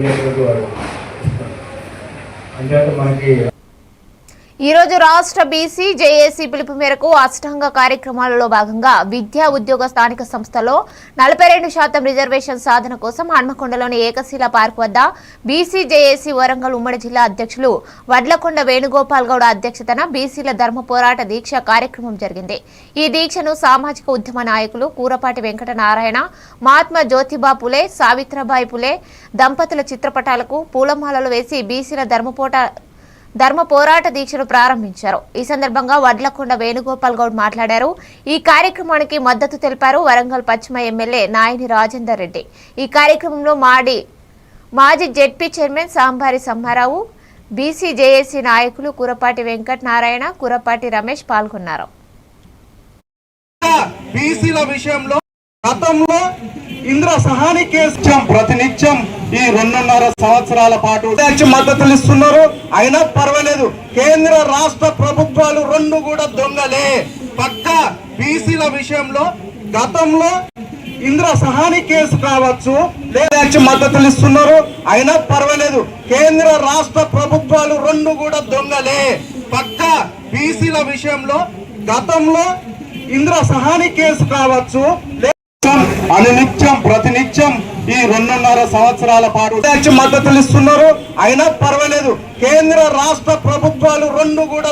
అంటే అంచేత మనకి ఈరోజు రాష్ట్ర బీసీ జేఏసీ పిలుపు మేరకు అష్టాంగ కార్యక్రమాలలో భాగంగా విద్యా ఉద్యోగ స్థానిక సంస్థలో నలభై రెండు శాతం రిజర్వేషన్ సాధన కోసం హన్మకొండలోని ఏకశిల పార్క్ వద్ద బీసీ జేఏసీ వరంగల్ ఉమ్మడి జిల్లా అధ్యక్షులు వడ్లకొండ వేణుగోపాల్ గౌడ అధ్యక్షతన బీసీల ధర్మ పోరాట దీక్ష కార్యక్రమం జరిగింది. ఈ దీక్షను సామాజిక ఉద్యమ నాయకులు కూరపాటి వెంకట నారాయణ మహాత్మా జ్యోతిబా పులే సావిత్రబాయి పులే దంపతుల చిత్రపటాలకు పూలమాలలు వేసి బీసీల ధర్మపోట ధర్మ పోరాట దీక్షను ప్రారంభించారు. ఈ సందర్భంగా వడ్లకొండ వేణుగోపాల్ గౌడ్ మాట్లాడారు. ఈ కార్యక్రమానికి మద్దతు తెలిపారు వరంగల్ పశ్చిమ ఎమ్మెల్యే నాయని రాజేందర్ రెడ్డి. ఈ కార్యక్రమంలో మాడి మాజీ ZP chairman Sambari Sammarao BC JAC నాయకులు కురపాటి వెంకట్ నారాయణ కురపాటి రమేష్ పాల్గొన్నారు. గతంలో ఇంద్ర సహాని కేసు. ప్రతినిత్యం ఈ రెండున్నర సంవత్సరాల పాటు ట్యాక్స్ మద్దతులు ఇస్తున్నారు. అయినా పర్వాలేదు. కేంద్ర రాష్ట్ర ప్రభుత్వాలు రెండు కూడా దొంగలే. పక్క బీసీల విషయంలో గతంలో ఇంద్ర సహాని కేసు కావచ్చు లేదా మద్దతులు ఇస్తున్నారు. అయినా పర్వాలేదు. కేంద్ర రాష్ట్ర ప్రభుత్వాలు రెండు కూడా దొంగలే. పక్క బీసీల విషయంలో గతంలో ఇంద్ర సహాని కేసు కావచ్చు కోసం అనునిత్యం ప్రతినిత్యం ఈ రెండున్నర సంవత్సరాల పాటు మద్దతులు ఇస్తున్నారు. అయినా పర్వాలేదు. కేంద్ర రాష్ట్ర ప్రభుత్వాలు రెండు కూడా